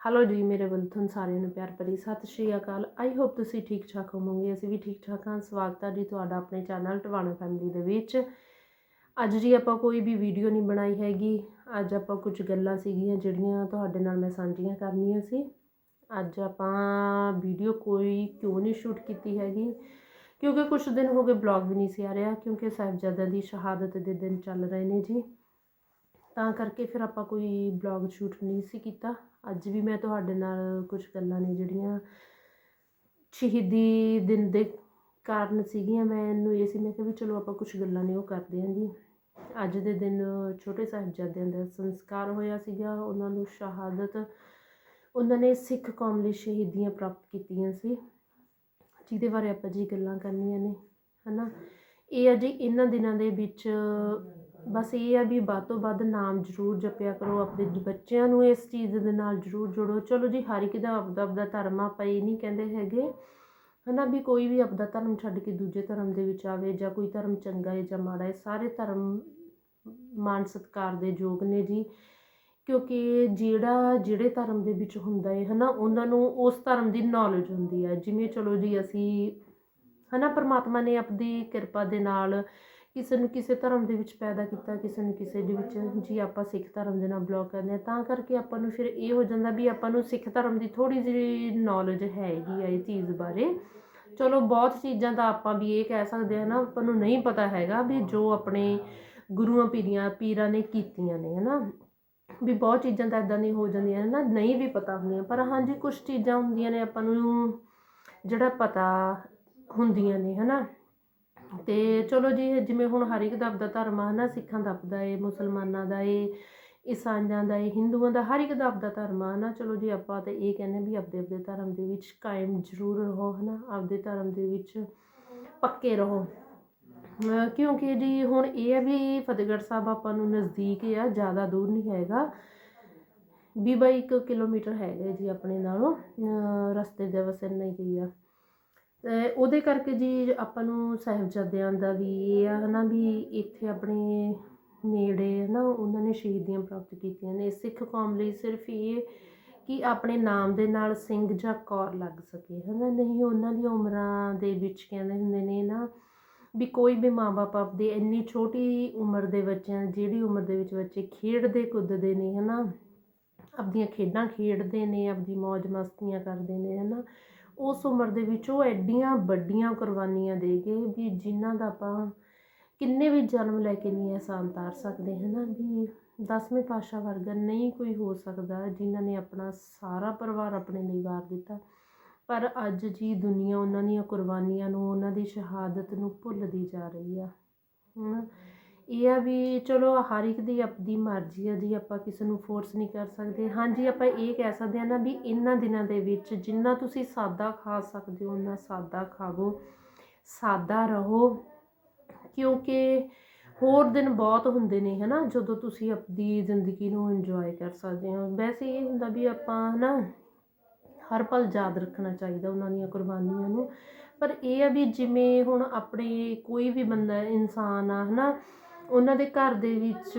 Hello ਜੀ, ਮੇਰੇ ਵੱਲੋਂ ਤੁਹਾਨੂੰ ਸਾਰਿਆਂ ਨੂੰ ਪਿਆਰ ਭਰੀ ਸਤਿ ਸ਼੍ਰੀ ਅਕਾਲ। ਆਈ ਹੋਪ ਤੁਸੀਂ ਠੀਕ ਠਾਕ ਹੋਵੋਗੇ। ਅਸੀਂ ਵੀ ਠੀਕ ਠਾਕ ਹਾਂ। ਸਵਾਗਤ ਹੈ ਜੀ ਤੁਹਾਡਾ ਆਪਣੇ ਚੈਨਲ ਟਵਾਣਾ ਫੈਮਿਲੀ ਦੇ ਵਿੱਚ। ਅੱਜ ਜੀ ਆਪਾਂ ਕੋਈ ਵੀ ਵੀਡੀਓ ਨਹੀਂ ਬਣਾਈ ਹੈਗੀ। ਅੱਜ ਆਪਾਂ ਕੁਝ ਗੱਲਾਂ ਸੀਗੀਆਂ ਜਿਹੜੀਆਂ ਤੁਹਾਡੇ ਨਾਲ ਮੈਂ ਸਾਂਝੀਆਂ ਕਰਨੀਆਂ ਸੀ। ਅੱਜ ਆਪਾਂ ਵੀਡੀਓ ਕੋਈ ਕਿਉਂ ਨਹੀਂ ਸ਼ੂਟ ਕੀਤੀ ਹੈਗੀ? ਕਿਉਂਕਿ ਕੁਝ ਦਿਨ ਹੋ ਗਏ ਬਲੌਗ ਵੀ ਨਹੀਂ ਸੀ ਆ ਰਿਹਾ, ਕਿਉਂਕਿ ਸਾਹਿਬਜ਼ਾਦਾ ਦੀ ਸ਼ਹਾਦਤ ਦੇ ਦਿਨ ਚੱਲ ਰਹੇ ਨੇ ਜੀ। ਤਾਂ ਕਰਕੇ ਫਿਰ ਆਪਾਂ ਕੋਈ ਬਲੌਗ ਸ਼ੂਟ ਨਹੀਂ ਸੀ ਕੀਤਾ। ਅੱਜ ਵੀ ਮੈਂ ਤੁਹਾਡੇ ਨਾਲ ਕੁਝ ਗੱਲਾਂ ਨੇ ਜਿਹੜੀਆਂ ਸ਼ਹੀਦੀ ਦਿਨ ਦੇ ਕਾਰਨ ਸੀਗੀਆਂ। ਮੈਨੂੰ ਇਹ ਸੀ, ਮੈਂ ਕਿਹਾ ਵੀ ਚਲੋ ਆਪਾਂ ਕੁਝ ਗੱਲਾਂ ਨੇ ਉਹ ਕਰਦੇ ਹਾਂ ਜੀ। ਅੱਜ ਦੇ ਦਿਨ ਛੋਟੇ ਸਾਹਿਬਜ਼ਾਦਿਆਂ ਦਾ ਸੰਸਕਾਰ ਹੋਇਆ ਸੀਗਾ। ਉਹਨਾਂ ਨੂੰ ਸ਼ਹਾਦਤ, ਉਹਨਾਂ ਨੇ ਸਿੱਖ ਕੌਮ ਲਈ ਸ਼ਹੀਦੀਆਂ ਪ੍ਰਾਪਤ ਕੀਤੀਆਂ ਸੀ। ਜਿਹਦੇ ਬਾਰੇ ਆਪਾਂ ਜੀ ਗੱਲਾਂ ਕਰਨੀਆਂ ਨੇ, ਹਨਾ? ਇਹ ਅਜੇ ਇਹਨਾਂ ਦਿਨਾਂ ਦੇ ਵਿੱਚ ਬਸ ਇਹ ਆ ਵੀ ਵੱਧ ਤੋਂ ਵੱਧ ਨਾਮ ਜ਼ਰੂਰ ਜਪਿਆ ਕਰੋ, ਆਪਣੇ ਬੱਚਿਆਂ ਨੂੰ ਇਸ ਚੀਜ਼ ਦੇ ਨਾਲ ਜ਼ਰੂਰ ਜੋੜੋ। ਚਲੋ ਜੀ, ਹਰ ਇੱਕ ਦਾ ਆਪਦਾ ਆਪਦਾ ਧਰਮ ਆ, ਆਪਾਂ ਇਹ ਨਹੀਂ ਕਹਿੰਦੇ ਹੈਗੇ। ਹਨਾ ਵੀ ਕੋਈ ਵੀ ਆਪਦਾ ਧਰਮ ਛੱਡ ਕੇ ਦੂਜੇ ਧਰਮ ਦੇ ਵਿੱਚ ਆਵੇ ਜਾਂ ਕੋਈ ਧਰਮ ਚੰਗਾ ਹੈ ਜਾਂ ਮਾੜਾ ਹੈ ਸਾਰੇ ਧਰਮ ਮਾਨ ਸਤਿਕਾਰ ਦੇ ਯੋਗ ਨੇ ਜੀ। ਕਿਉਂਕਿ ਜਿਹੜਾ, ਜਿਹੜੇ ਧਰਮ ਦੇ ਵਿੱਚ ਹੁੰਦਾ ਹੈ ਹਨਾ, ਉਹਨਾਂ ਨੂੰ ਉਸ ਧਰਮ ਦੀ ਨੌਲੇਜ ਹੁੰਦੀ ਹੈ ਜਿਵੇਂ ਚਲੋ ਜੀ, ਅਸੀਂ, ਹਨਾ, ਪਰਮਾਤਮਾ ਨੇ ਆਪਣੀ ਕਿਰਪਾ ਦੇ ਨਾਲ ਕਿਸੇ ਨੂੰ ਕਿਸੇ ਧਰਮ ਦੇ ਵਿੱਚ ਪੈਦਾ ਕੀਤਾ, ਕਿਸੇ ਨੂੰ ਕਿਸੇ ਦੇ ਵਿੱਚ ਜੀ ਆਪਾਂ ਸਿੱਖ ਧਰਮ ਦੇ ਨਾਲ ਬਿਲੋਂਗ ਕਰਦੇ ਹਾਂ, ਤਾਂ ਕਰਕੇ ਆਪਾਂ ਨੂੰ ਫਿਰ ਇਹ ਹੋ ਜਾਂਦਾ ਵੀ ਆਪਾਂ ਨੂੰ ਸਿੱਖ ਧਰਮ ਦੀ ਥੋੜੀ ਜਿਹੀ ਨੌਲੇਜ ਹੈਗੀ ਆ ਇਹ ਚੀਜ਼ ਬਾਰੇ। ਚਲੋ ਬਹੁਤ ਚੀਜ਼ਾਂ ਤਾਂ ਆਪਾਂ ਵੀ ਇਹ ਕਹਿ ਸਕਦੇ ਹਾਂ ਨਾ, ਆਪਾਂ ਨੂੰ ਨਹੀਂ ਪਤਾ ਹੈਗਾ ਵੀ ਜੋ ਆਪਣੇ ਗੁਰੂਆਂ, ਪੀਰੀਆਂ, ਪੀਰਾਂ ਨੇ ਕੀਤੀਆਂ ਨੇ, ਹਨਾ। ਵੀ ਬਹੁਤ ਚੀਜ਼ਾਂ ਤਾਂ ਇਦਾਂ ਦੀਆਂ ਹੋ ਜਾਂਦੀਆਂ ਨੇ ਨਾ, ਨਹੀਂ ਵੀ ਪਤਾ ਹੁੰਦੀਆਂ, ਪਰ ਹਾਂਜੀ ਕੁਝ ਚੀਜ਼ਾਂ ਹੁੰਦੀਆਂ ਨੇ ਆਪਾਂ ਨੂੰ ਜਿਹੜਾ ਪਤਾ ਹੁੰਦੀਆਂ ਨੇ, ਹਨਾ। ਤੇ ਚਲੋ ਜੀ, ਜਿਵੇਂ ਹੁਣ ਹਰ ਇੱਕ ਦਾ ਆਪਦਾ ਧਰਮ ਆ ਨਾ ਸਿੱਖਾਂ ਦਾ ਆਪਦਾ ਏ, ਮੁਸਲਮਾਨਾਂ ਦਾ ਏ, ਈਸਾਈਆਂ ਦਾ ਏ, ਹਿੰਦੂਆਂ ਦਾ, ਹਰ ਇੱਕ ਦਾ ਆਪਦਾ ਧਰਮ ਆ ਨਾ ਚਲੋ ਜੀ, ਆਪਾਂ ਤਾਂ ਇਹ ਕਹਿੰਦੇ ਵੀ ਆਪਦੇ ਆਪਦੇ ਧਰਮ ਦੇ ਵਿੱਚ ਕਾਇਮ ਜ਼ਰੂਰ ਰਹੋ, ਹਨਾ। ਆਪਦੇ ਧਰਮ ਦੇ ਵਿੱਚ ਪੱਕੇ ਰਹੋ। ਕਿਉਂਕਿ ਜੀ, ਹੁਣ ਇਹ ਹੈ ਵੀ ਫਤਿਹਗੜ੍ਹ ਸਾਹਿਬ ਆਪਾਂ ਨੂੰ ਨਜ਼ਦੀਕ ਆ, ਜ਼ਿਆਦਾ ਦੂਰ ਨਹੀਂ ਹੈਗਾ। ਵੀਹ ਬਾਈ ਇੱਕ ਕਿਲੋਮੀਟਰ ਹੈਗਾ ਜੀ ਆਪਣੇ ਨਾਲੋਂ। ਰਸਤੇ ਦੇ ਬਸ ਇੰਨਾ ਹੀ ਆ। ਉਹਦੇ ਕਰਕੇ ਜੀ ਆਪਾਂ ਨੂੰ ਸਾਹਿਬਜ਼ਾਦਿਆਂ ਦਾ ਵੀ ਇਹ ਆ ਹੈ ਨਾ ਵੀ ਇੱਥੇ ਆਪਣੇ ਨੇੜੇ ਹੈ ਨਾ ਉਹਨਾਂ ਨੇ ਸ਼ਹੀਦੀਆਂ ਪ੍ਰਾਪਤ ਕੀਤੀਆਂ ਨੇ। ਸਿੱਖ ਕੌਮ ਲਈ ਸਿਰਫ ਇਹ ਕਿ ਆਪਣੇ ਨਾਮ ਦੇ ਨਾਲ ਸਿੰਘ ਜਾਂ ਕੌਰ ਲੱਗ ਸਕੇ ਹੈ ਨਾ ਨਹੀਂ ਉਹਨਾਂ ਦੀਆਂ ਉਮਰਾਂ ਦੇ ਵਿੱਚ ਕਹਿੰਦੇ ਹੁੰਦੇ ਨੇ ਨਾ ਵੀ ਕੋਈ ਵੀ ਮਾਂ-ਬਾਪ ਆਪਦੇ ਇੰਨੀ ਛੋਟੀ ਉਮਰ ਦੇ ਬੱਚਿਆਂ, ਜਿਹੜੀ ਉਮਰ ਦੇ ਵਿੱਚ ਬੱਚੇ ਖੇਡਦੇ, ਕੁੱਦਦੇ ਨੇ ਹੈ ਨਾ ਆਪਦੀਆਂ ਖੇਡਾਂ ਖੇਡਦੇ ਨੇ, ਆਪਦੀ ਮौज ਮਸਤੀਆਂ ਕਰਦੇ ਨੇ ਹੈ ਨਾ ਉਸ ਉਮਰ ਦੇ ਵਿੱਚ ਉਹ ਐਡੀਆਂ ਵੱਡੀਆਂ ਕੁਰਬਾਨੀਆਂ ਦੇ ਗਏ ਵੀ ਜਿਨ੍ਹਾਂ ਦਾ ਆਪਾਂ ਕਿੰਨੇ ਵੀ ਜਨਮ ਲੈ ਕੇ ਨਹੀਂ ਆਸਾਨ ਤਾਰ ਸਕਦੇ, ਹਨਾ? ਵੀ ਦਸਵੇਂ ਪਾਤਸ਼ਾਹ ਵਰਗਾ ਨਹੀਂ ਕੋਈ ਹੋ ਸਕਦਾ ਜਿਨ੍ਹਾਂ ਨੇ ਆਪਣਾ ਸਾਰਾ ਪਰਿਵਾਰ ਆਪਣੇ ਲਈ ਵਾਰ ਦਿੱਤਾ। ਪਰ ਅੱਜ ਜੀ ਦੁਨੀਆ ਉਹਨਾਂ ਦੀਆਂ ਕੁਰਬਾਨੀਆਂ ਨੂੰ, ਉਹਨਾਂ ਦੀ ਸ਼ਹਾਦਤ ਨੂੰ ਭੁੱਲਦੀ ਜਾ ਰਹੀ ਆ, ਹਨਾ? ਇਹ ਆ ਵੀ ਚਲੋ ਹਰ ਇੱਕ ਦੀ ਆਪਣੀ ਮਰਜ਼ੀ ਆ ਜੀ, ਆਪਾਂ ਕਿਸੇ ਨੂੰ ਫੋਰਸ ਨਹੀਂ ਕਰ ਸਕਦੇ। ਹਾਂਜੀ, ਆਪਾਂ ਇਹ ਕਹਿ ਸਕਦੇ ਹਾਂ ਨਾ ਵੀ ਇਹਨਾਂ ਦਿਨਾਂ ਦੇ ਵਿੱਚ ਜਿੰਨਾ ਤੁਸੀਂ ਸਾਦਾ ਖਾ ਸਕਦੇ ਹੋ ਉਹਨਾਂ ਸਾਦਾ ਖਾਵੋ, ਸਾਦਾ ਰਹੋ, ਕਿਉਂਕਿ ਹੋਰ ਦਿਨ ਬਹੁਤ ਹੁੰਦੇ ਨੇ, ਹਨਾ, ਜਦੋਂ ਤੁਸੀਂ ਆਪਣੀ ਜ਼ਿੰਦਗੀ ਨੂੰ ਇੰਜੋਏ ਕਰ ਸਕਦੇ ਹੋ। ਵੈਸੇ ਇਹ ਹੁੰਦਾ ਵੀ ਆਪਾਂ ਹਨਾ, ਹਰ ਪਲ ਯਾਦ ਰੱਖਣਾ ਚਾਹੀਦਾ ਉਹਨਾਂ ਦੀਆਂ ਕੁਰਬਾਨੀਆਂ ਨੂੰ। ਪਰ ਇਹ ਆ ਵੀ ਜਿਵੇਂ ਹੁਣ ਆਪਣੇ ਕੋਈ ਵੀ ਬੰਦਾ, ਇਨਸਾਨ ਆ, ਹਨਾ ਉਹਨਾਂ ਦੇ ਘਰ ਦੇ ਵਿੱਚ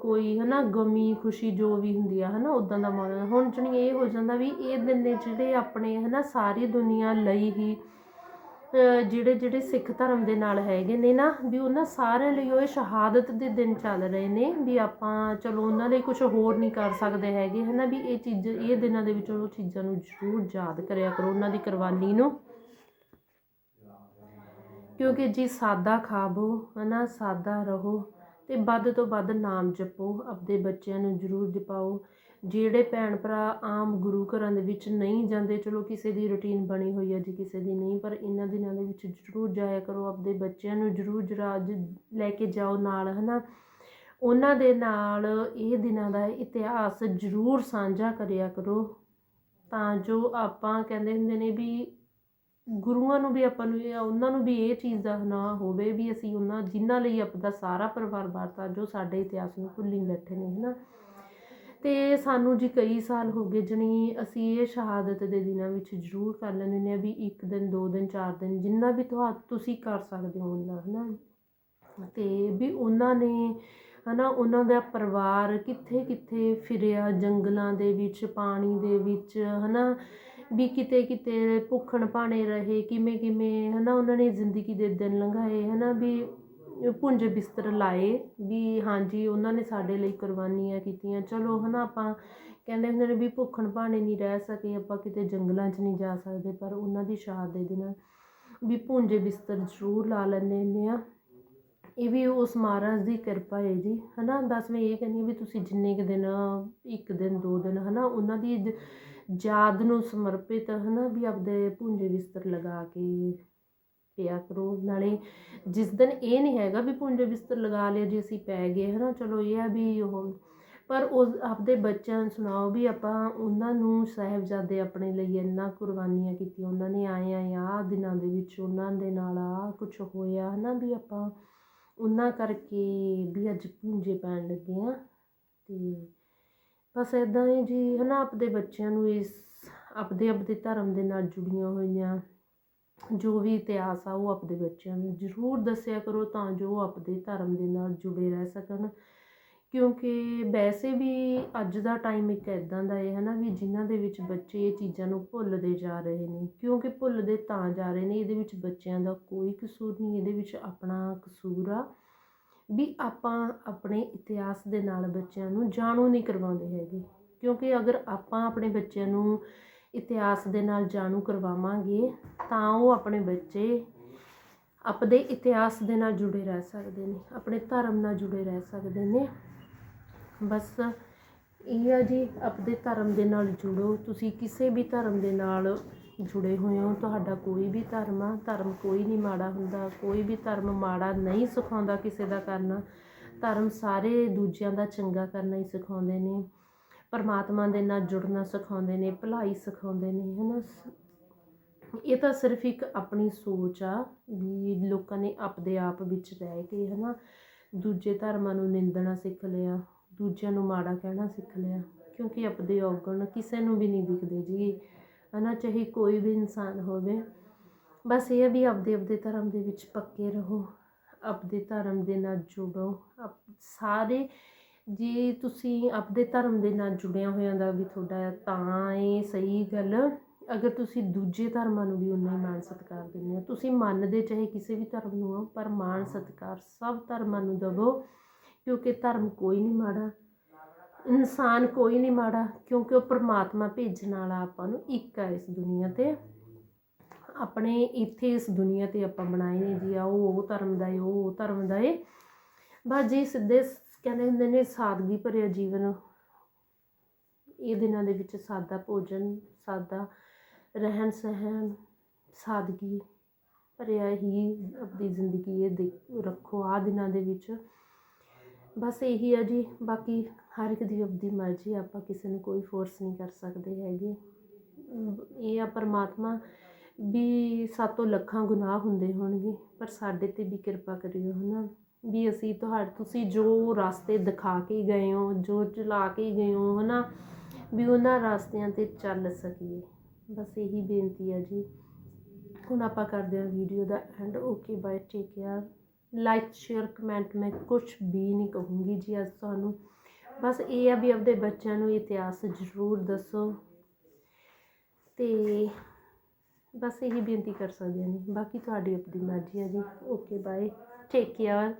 ਕੋਈ ਹੈ ਨਾ ਗਮੀ, ਖੁਸ਼ੀ ਜੋ ਵੀ ਹੁੰਦੀ ਆ ਹੈ ਨਾ ਉੱਦਾਂ ਦਾ ਮਾਹੌਲ ਹੁਣ ਜਣੀ ਇਹ ਹੋ ਜਾਂਦਾ ਵੀ ਇਹ ਦਿਨ ਨੇ ਜਿਹੜੇ ਆਪਣੇ ਹੈ ਨਾ ਸਾਰੀ ਦੁਨੀਆ ਲਈ ਹੀ ਜਿਹੜੇ ਜਿਹੜੇ ਸਿੱਖ ਧਰਮ ਦੇ ਨਾਲ ਹੈਗੇ ਨੇ ਨਾ, ਵੀ ਉਹਨਾਂ ਸਾਰਿਆਂ ਲਈ ਉਹ ਇਹ ਸ਼ਹਾਦਤ ਦੇ ਦਿਨ ਚੱਲ ਰਹੇ ਨੇ ਵੀ ਆਪਾਂ ਚਲੋ ਉਹਨਾਂ ਲਈ ਕੁਝ ਹੋਰ ਨਹੀਂ ਕਰ ਸਕਦੇ ਹੈਗੇ ਹੈ ਨਾ ਵੀ ਇਹ ਚੀਜ਼, ਇਹ ਦਿਨਾਂ ਦੇ ਵਿੱਚ ਉਹ ਚੀਜ਼ਾਂ ਨੂੰ ਜ਼ਰੂਰ ਯਾਦ ਕਰਿਆ ਕਰੋ, ਉਹਨਾਂ ਦੀ ਕੁਰਬਾਨੀ ਨੂੰ। ਕਿਉਂਕਿ ਜੀ ਸਾਦਾ ਖਾਵੋ ਹੈ ਨਾ ਸਾਦਾ ਰਹੋ ਅਤੇ ਵੱਧ ਤੋਂ ਵੱਧ ਨਾਮ ਜਪੋ, ਆਪਦੇ ਬੱਚਿਆਂ ਨੂੰ ਜ਼ਰੂਰ ਜਪਾਓ। ਜਿਹੜੇ ਭੈਣ ਭਰਾ ਆਮ ਗੁਰੂ ਘਰਾਂ ਦੇ ਵਿੱਚ ਨਹੀਂ ਜਾਂਦੇ, ਚਲੋ ਕਿਸੇ ਦੀ ਰੁਟੀਨ ਬਣੀ ਹੋਈ ਹੈ ਜੀ, ਕਿਸੇ ਦੀ ਨਹੀਂ, ਪਰ ਇਹਨਾਂ ਦਿਨਾਂ ਦੇ ਵਿੱਚ ਜ਼ਰੂਰ ਜਾਇਆ ਕਰੋ, ਆਪਦੇ ਬੱਚਿਆਂ ਨੂੰ ਜ਼ਰੂਰ ਜਰਾ ਲੈ ਕੇ ਜਾਓ ਨਾਲ ਹੈ ਨਾ ਉਹਨਾਂ ਦੇ ਨਾਲ ਇਹ ਦਿਨਾਂ ਦਾ ਇਤਿਹਾਸ ਜ਼ਰੂਰ ਸਾਂਝਾ ਕਰਿਆ ਕਰੋ। ਤਾਂ ਜੋ ਆਪਾਂ ਕਹਿੰਦੇ ਹੁੰਦੇ ਨੇ ਵੀ ਗੁਰੂਆਂ ਨੂੰ ਵੀ ਆਪਾਂ ਨੂੰ ਇਹ ਉਹਨਾਂ ਨੂੰ ਵੀ ਇਹ ਚੀਜ਼ ਦਾ ਨਾ ਹੋਵੇ ਵੀ ਅਸੀਂ ਉਹਨਾਂ, ਜਿਨ੍ਹਾਂ ਲਈ ਆਪਦਾ ਸਾਰਾ ਪਰਿਵਾਰ ਵਾਰਤਾ, ਜੋ ਸਾਡੇ ਇਤਿਹਾਸ ਨੂੰ ਭੁੱਲੀ ਬੈਠੇ ਨੇ, ਹਨਾ। ਤੇ ਸਾਨੂੰ ਜੀ ਕਈ ਸਾਲ ਹੋ ਗਏ ਜਣੀ, ਅਸੀਂ ਇਹ ਸ਼ਹਾਦਤ ਦੇ ਦਿਨਾਂ ਵਿੱਚ ਜ਼ਰੂਰ ਕਰ ਲੈਂਦੇ ਨੇ ਵੀ ਇੱਕ ਦਿਨ, ਦੋ ਦਿਨ, ਚਾਰ ਦਿਨ, ਜਿੰਨਾ ਵੀ ਤੁਹਾ ਤੁਸੀਂ ਕਰ ਸਕਦੇ ਹੋ ਉਹਨਾਂ, ਹਨਾ। ਤੇ ਵੀ ਉਹਨਾਂ ਨੇ, ਹਨਾ, ਉਹਨਾਂ ਦਾ ਪਰਿਵਾਰ ਕਿੱਥੇ ਕਿੱਥੇ ਫਿਰਿਆ, ਜੰਗਲਾਂ ਦੇ ਵਿੱਚ, ਪਾਣੀ ਦੇ ਵਿੱਚ, ਹਨਾ। ਵੀ ਕਿਤੇ ਕਿਤੇ ਭੁੱਖਣ ਭਾਣੇ ਰਹੇ, ਕਿਵੇਂ ਕਿਵੇਂ ਹੈ ਨਾ ਉਹਨਾਂ ਨੇ ਜ਼ਿੰਦਗੀ ਦੇ ਦਿਨ ਲੰਘਾਏ ਹੈ ਨਾ ਵੀ ਪੁੰਜ ਬਿਸਤਰ ਲਾਏ, ਵੀ ਹਾਂਜੀ, ਉਹਨਾਂ ਨੇ ਸਾਡੇ ਲਈ ਕੁਰਬਾਨੀਆਂ ਕੀਤੀਆਂ। ਚਲੋ ਹੈ ਨਾ ਆਪਾਂ ਕਹਿੰਦੇ ਹੁੰਦੇ ਨੇ ਵੀ ਭੁੱਖਣ ਭਾਣੇ ਨਹੀਂ ਰਹਿ ਸਕੇ, ਆਪਾਂ ਕਿਤੇ ਜੰਗਲਾਂ 'ਚ ਨਹੀਂ ਜਾ ਸਕਦੇ, ਪਰ ਉਹਨਾਂ ਦੀ ਸ਼ਹਾਦਤ ਦੇ ਨਾਲ ਵੀ ਪੁੰਜੇ ਬਿਸਤਰ ਜ਼ਰੂਰ ਲਾ ਲੈਂਦੇ ਹੁੰਦੇ ਆ। ਇਹ ਵੀ ਉਸ ਮਹਾਰਾਜ ਦੀ ਕਿਰਪਾ ਹੈ ਜੀ, ਹਨਾ। ਬਸ ਮੈਂ ਇਹ ਕਹਿੰਦੀ ਹਾਂ ਵੀ ਤੁਸੀਂ ਜਿੰਨੇ ਕੁ ਦਿਨ, ਇੱਕ ਦਿਨ, ਦੋ ਦਿਨ, ਹਨਾ, ਉਹਨਾਂ ਦੀ ਯਾਦ ਨੂੰ ਸਮਰਪਿਤ, ਹਨਾ, ਵੀ ਆਪਦੇ ਪੁੰਜੇ ਬਿਸਤਰ ਲਗਾ ਕੇ ਪਿਆ ਕਰੋ। ਨਾਲੇ ਜਿਸ ਦਿਨ ਇਹ ਨਹੀਂ ਹੈਗਾ ਵੀ ਪੁੰਜੇ ਬਿਸਤਰ ਲਗਾ ਲਿਆ ਜੀ ਅਸੀਂ ਪੈ ਗਏ, ਹਨਾ, ਚਲੋ ਇਹ ਆ ਵੀ ਉਹ ਪਰ ਉਸ ਆਪਦੇ ਬੱਚਿਆਂ ਨੂੰ ਸੁਣਾਓ ਵੀ ਆਪਾਂ ਉਹਨਾਂ ਨੂੰ ਸਾਹਿਬਜ਼ਾਦੇ ਆਪਣੇ ਲਈ ਇੰਨਾ ਕੁਰਬਾਨੀਆਂ ਕੀਤੀਆਂ, ਉਹਨਾਂ ਨੇ ਆਏ ਆਏ ਆ ਦਿਨਾਂ ਦੇ ਵਿੱਚ ਉਹਨਾਂ ਦੇ ਨਾਲ ਆ ਕੁਝ ਹੋਇਆ, ਹਨਾ, ਵੀ ਆਪਾਂ ਉਹਨਾਂ ਕਰਕੇ ਵੀ ਅੱਜ ਪੂੰਜੇ ਪੈਣ ਲੱਗੇ ਆ। ਤੇ ਬਸ ਇਦਾਂ ਹੀ ਜੀ ਹਨਾ ਆਪਦੇ ਬੱਚਿਆਂ ਨੂੰ ਇਸ ਆਪਦੇ ਆਪਦੇ ਧਰਮ ਦੇ ਨਾਲ ਜੁੜੀਆਂ ਹੋਈਆਂ। ਜੋ ਵੀ ਇਤਿਹਾਸ ਆ, ਉਹ ਆਪਦੇ ਬੱਚਿਆਂ ਨੂੰ ਜ਼ਰੂਰ ਦੱਸਿਆ ਕਰੋ ਤਾਂ ਜੋ ਉਹ ਆਪਦੇ ਧਰਮ ਦੇ ਨਾਲ ਜੁੜੇ ਰਹਿ ਸਕਣ। ਕਿਉਂਕਿ ਵੈਸੇ ਵੀ ਅੱਜ ਦਾ ਟਾਈਮ ਇੱਕ ਇਦਾਂ ਦਾ ਹੈ ਹਨਾ ਵੀ ਜਿਨ੍ਹਾਂ ਦੇ ਵਿੱਚ ਬੱਚੇ ਇਹ ਚੀਜ਼ਾਂ ਨੂੰ ਭੁੱਲਦੇ ਜਾ ਰਹੇ ਨੇ। ਕਿਉਂਕਿ ਭੁੱਲਦੇ ਤਾਂ ਜਾ ਰਹੇ ਨੇ, ਇਹਦੇ ਵਿੱਚ ਬੱਚਿਆਂ ਦਾ ਕੋਈ ਕਸੂਰ ਨਹੀਂ, ਇਹਦੇ ਵਿੱਚ ਆਪਣਾ ਕਸੂਰ ਆ। ਵੀ ਆਪਾਂ ਆਪਣੇ ਇਤਿਹਾਸ ਦੇ ਨਾਲ ਬੱਚਿਆਂ ਨੂੰ ਜਾਣੂ ਨਹੀਂ ਕਰਵਾਉਂਦੇ ਹੈਗੇ। ਕਿਉਂਕਿ ਅਗਰ ਆਪਾਂ ਆਪਣੇ ਬੱਚਿਆਂ ਨੂੰ ਇਤਿਹਾਸ ਦੇ ਨਾਲ ਜਾਣੂ ਕਰਵਾਵਾਂਗੇ, ਤਾਂ ਉਹ ਆਪਣੇ ਬੱਚੇ ਆਪਦੇ ਇਤਿਹਾਸ ਦੇ ਨਾਲ ਜੁੜੇ ਰਹਿ ਸਕਦੇ ਨੇ, ਆਪਣੇ ਧਰਮ ਨਾਲ ਜੁੜੇ ਰਹਿ ਸਕਦੇ ਨੇ। ਬਸ ਇਹ ਆ ਜੀ, ਆਪਦੇ ਧਰਮ ਦੇ ਨਾਲ ਜੁੜੋ, ਤੁਸੀਂ ਕਿਸੇ ਵੀ ਧਰਮ ਦੇ ਨਾਲ ਜੁੜੇ ਹੋਏ ਹੋ। ਤੁਹਾਡਾ ਕੋਈ ਵੀ ਧਰਮ ਆ, ਧਰਮ ਕੋਈ ਨਹੀਂ ਮਾੜਾ ਹੁੰਦਾ। ਕੋਈ ਵੀ ਧਰਮ ਮਾੜਾ ਨਹੀਂ ਸਿਖਾਉਂਦਾ ਕਿਸੇ ਦਾ ਕਰਨਾ। ਧਰਮ ਸਾਰੇ ਦੂਜਿਆਂ ਦਾ ਚੰਗਾ ਕਰਨਾ ਹੀ ਸਿਖਾਉਂਦੇ ਨੇ। ਪਰਮਾਤਮਾ ਦੇ ਨਾਲ ਜੁੜਨਾ ਸਿਖਾਉਂਦੇ ਨੇ, ਭਲਾਈ ਸਿਖਾਉਂਦੇ ਨੇ, ਹਨਾ? ਇਹ ਤਾਂ ਸਿਰਫ ਇੱਕ ਆਪਣੀ ਸੋਚ ਆ ਵੀ ਲੋਕਾਂ ਨੇ ਆਪਦੇ ਆਪ ਵਿੱਚ ਰਹਿ ਕੇ, ਹਨਾ? ਦੂਜੇ ਧਰਮਾਂ ਨੂੰ ਨਿੰਦਣਾ ਸਿੱਖ ਲਿਆ, ਦੂਜਿਆਂ ਨੂੰ ਮਾੜਾ ਕਹਿਣਾ ਸਿੱਖ ਲਿਆ। ਕਿਉਂਕਿ ਆਪਦੇ ਔਗਣ ਕਿਸੇ ਨੂੰ ਵੀ ਨਹੀਂ ਦਿਖਦੇ ਜੀ। ਹੈ ਨਾ ਚਾਹੇ ਕੋਈ ਵੀ ਇਨਸਾਨ ਹੋਵੇ। ਬਸ ਇਹ ਹੈ ਵੀ ਆਪਦੇ ਆਪਦੇ ਧਰਮ ਦੇ ਵਿੱਚ ਪੱਕੇ ਰਹੋ। ਆਪਦੇ ਧਰਮ ਦੇ ਨਾਲ ਜੁੜੋ। ਆਪ- ਸਾਰੇ, ਜੇ ਤੁਸੀਂ ਆਪਦੇ ਧਰਮ ਦੇ ਨਾਲ ਜੁੜਿਆ ਹੋਇਆ ਦਾ ਵੀ ਤੁਹਾਡਾ ਤਾਂ ਇਹ ਸਹੀ ਗੱਲ। ਅਗਰ ਤੁਸੀਂ ਦੂਜੇ ਧਰਮਾਂ ਨੂੰ ਵੀ ਉਨਾ ਹੀ ਮਾਣ ਸਤਿਕਾਰ ਦਿੰਦੇ ਹੋ, ਤੁਸੀਂ ਮੰਨਦੇ ਚਾਹੇ ਕਿਸੇ ਵੀ ਧਰਮ ਨੂੰ ਹੋ ਪਰ ਮਾਣ ਸਤਿਕਾਰ ਸਭ ਧਰਮਾਂ ਨੂੰ ਦੇਵੋ, ਕਿਉਂਕਿ ਧਰਮ ਕੋਈ ਨਹੀਂ ਮਾੜਾ। ਇਨਸਾਨ ਕੋਈ ਨਹੀਂ ਮਾੜਾ, ਕਿਉਂਕਿ ਉਹ ਪ੍ਰਮਾਤਮਾ ਭੇਜਣ ਵਾਲਾ ਆਪਾਂ ਨੂੰ ਇੱਕ ਹੈ ਇਸ ਦੁਨੀਆ ਤੇ। ਆਪਣੇ ਇੱਥੇ ਇਸ ਦੁਨੀਆ ਤੇ ਆਪਾਂ ਬਣਾਏ ਨੇ ਜੀ ਆ ਉਹ ਉਹ ਧਰਮ ਦਾ ਏ ਉਹ ਉਹ ਧਰਮ ਦਾ ਏ ਬਸ ਜੀ ਸਿੱਧੇ ਕਹਿੰਦੇ ਹੁੰਦੇ ਨੇ ਸਾਦਗੀ ਭਰਿਆ ਜੀਵਨ। ਇਹ ਦਿਨਾਂ ਦੇ ਵਿੱਚ ਸਾਦਾ ਭੋਜਨ, ਸਾਦਾ ਰਹਿਣ ਸਹਿਣ, ਸਾਦਗੀ ਭਰਿਆ ਹੀ ਆਪਣੀ ਜ਼ਿੰਦਗੀ ਇਹ ਦੇ ਰੱਖੋ। ਆ ਦਿਨਾਂ ਦੇ ਵਿੱਚ ਬਸ ਇਹੀ ਆ ਜੀ, ਬਾਕੀ ਹਰ ਇੱਕ ਦੀ ਆਪਣੀ ਮਰਜ਼ੀ ਆਪਾਂ ਕਿਸੇ ਨੂੰ ਕੋਈ ਫੋਰਸ ਨਹੀਂ ਕਰ ਸਕਦੇ ਹੈਗੇ। ਇਹ ਆ ਪਰਮਾਤਮਾ ਵੀ ਸਾਤੋਂ ਲੱਖਾਂ ਗੁਨਾਹ ਹੁੰਦੇ ਹੋਣਗੇ, ਪਰ ਸਾਡੇ ਤੇ ਵੀ ਕਿਰਪਾ ਕਰਿਓ, ਹਨਾ? ਵੀ ਅਸੀਂ ਤੁਹਾਡੇ, ਤੁਸੀਂ ਜੋ ਰਸਤੇ ਦਿਖਾ ਕੇ ਗਏ ਹੋ, ਜੋ ਚਲਾ ਕੇ ਗਏ ਹੋ, ਹਨਾ? ਵੀ ਉਹਨਾਂ ਰਸਤਿਆਂ ਤੇ ਚੱਲ ਸਕੀਏ। ਬਸ ਇਹੀ ਬੇਨਤੀ ਹੈ ਜੀ। ਹੁਣ ਆਪਾਂ ਕਰਦੇ ਹਾਂ ਵੀਡੀਓ ਦਾ end okay bye take care like share comment ਮੈਂ ਕੁਝ ਵੀ ਨਹੀਂ ਕਹੂੰਗੀ ਜੀ ਅੱਜ ਤੁਹਾਨੂੰ। ਬਸ ਇਹ ਆ ਵੀ ਆਪਦੇ ਬੱਚਿਆਂ ਨੂੰ ਇਤਿਹਾਸ ਜ਼ਰੂਰ ਦੱਸੋ। ਤੇ ਬਸ ਇਹੀ ਬੇਨਤੀ ਕਰ ਸਕਦੇ ਹਾਂ ਜੀ। ਬਾਕੀ ਤੁਹਾਡੀ ਆਪਣੀ ਮਰਜ਼ੀ ਹੈ ਜੀ। Okay bye take care